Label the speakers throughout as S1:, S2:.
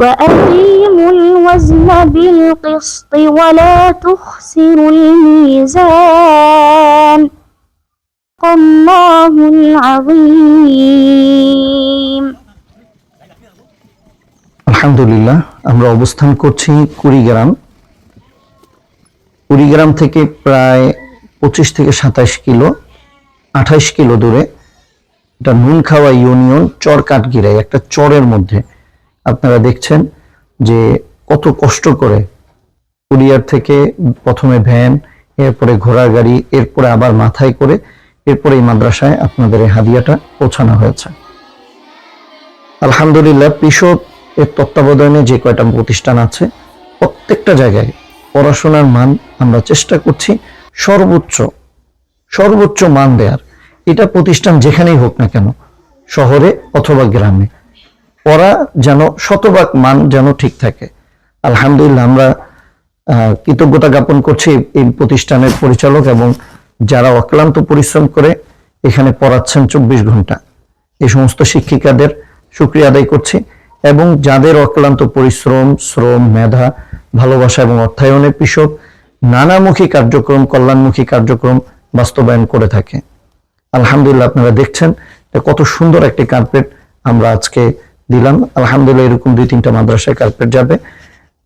S1: وأقيموا الوزن بالقسط ولا تخسروا الميزان الله العظيم
S2: আলহামদুলিল্লাহ আমরা অবস্থান করছি কুড়িগ্রাম কুড়িগ্রাম থেকে প্রায় পঁচিশ থেকে সাতাশ কিলো আঠাইশ কিলো দূরে এটা নুনখাওয়া ইউনিয়ন চর কাঠগিরাই একটা চরের মধ্যে আপনারা দেখছেন যে কত কষ্ট করে কুরিয়ার থেকে প্রথমে ভ্যান, এরপরে ঘোড়ার গাড়ি, এরপরে আবার মাথায় করে, এরপরে এই মাদ্রাসায় আপনাদের এই হাদিয়াটা পৌঁছানো হয়েছে। আলহামদুলিল্লাহ, কৃষক এর তত্ত্বাবধানে যে কয়টা প্রতিষ্ঠান আছে, প্রত্যেকটা জায়গায় পড়াশোনার মান আমরা চেষ্টা করছি সর্বোচ্চ সর্বোচ্চ মান দেয়ার। এটা প্রতিষ্ঠান যেখানেই হোক না কেন, শহরে অথবা গ্রামে। পড়া যেন শতভাগ মান যেন ঠিক থাকে। আলহামদুলিল্লাহ আমরা কৃতজ্ঞতা জ্ঞাপন করছি এই প্রতিষ্ঠানের পরিচালক এবং যারা অক্লান্ত পরিশ্রম করে এখানে পড়াচ্ছেন চব্বিশ ঘণ্টা। এই সমস্ত শিক্ষিকাদের সুক্রিয়া আদায় করছি এবং যাদের অক্লান্ত পরিশ্রম, শ্রম, মেধা, ভালোবাসা এবং অর্থায়নে কৃষক নানামুখী কার্যক্রম, কল্যাণমুখী কার্যক্রম বাস্তবায়ন করে থাকে। আলহামদুলিল্লাহ আপনারা দেখছেন কত সুন্দর একটি কার্পেট আমরা আজকে দিলাম। আলহামদুলিল্লাহ, এরকম দুই তিনটা মাদ্রাসায় কার্পেট যাবে।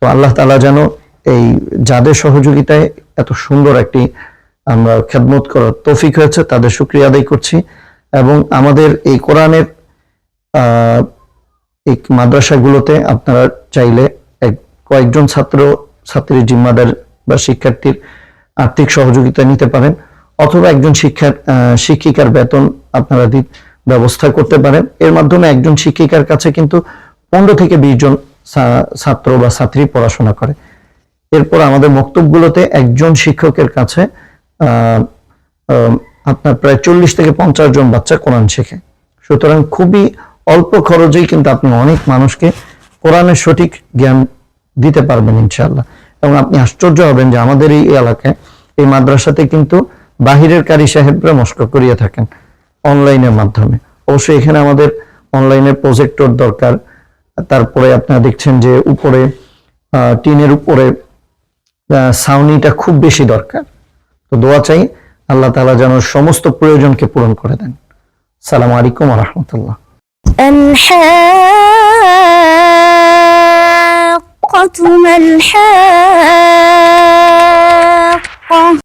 S2: তো আল্লাহ তালা যেন এই যাদের সহযোগিতায় এত সুন্দর একটি আমরা খেদমত করার তৌফিক হয়েছে, তাদের সুক্রিয়া আদায় করছি। এবং আমাদের এই কোরআনের এই মাদ্রাসাগুলোতে আপনারা চাইলে এক কয়েকজন ছাত্র ছাত্রীর জিম্মাদার বা শিক্ষার্থীর আর্থিক সহযোগিতা নিতে পারেন। অথবা একজন শিক্ষার শিক্ষিকার বেতন আপনারা দি- ব্যবস্থা করতে পারেন এর মাধ্যমে একজন শিক্ষিকার কাছে কিন্তু পনেরো থেকে বিশ জন ছাত্র বা ছাত্রী পড়াশোনা করে। এরপর আমাদের মক্তবগুলোতে একজন শিক্ষকের কাছে আপনার প্রায় চল্লিশ থেকে পঞ্চাশ জন বাচ্চা কোরআন শেখে। সুতরাং খুবই অল্প খরচেই কিন্তু আপনি অনেক মানুষকে কোরআনের সঠিক জ্ঞান দিতে পারবেন ইনশাল্লাহ এবং আপনি আশ্চর্য হবেন যে আমাদের এই এলাকায়, এই মাদ্রাসাতে কিন্তু বাহিরের কারি সাহেবরা মস্ক করিয়ে থাকেন। অনলাইনের মাধ্যমে অবশ্যই এখানে আমাদের অনলাইনের প্রজেক্টর দরকার তারপরে আপনারা দেখছেন যে উপরে আহ, টিনের উপরে আহ, ছাউনিটা খুব বেশি দরকার তো দোয়া চাই আল্লাহ তাআলা যেন সমস্ত প্রয়োজনকে পূরণ করে দেন সালাম আলাইকুম রহমতুল্লাহ
S1: الحاقة ما الحاقة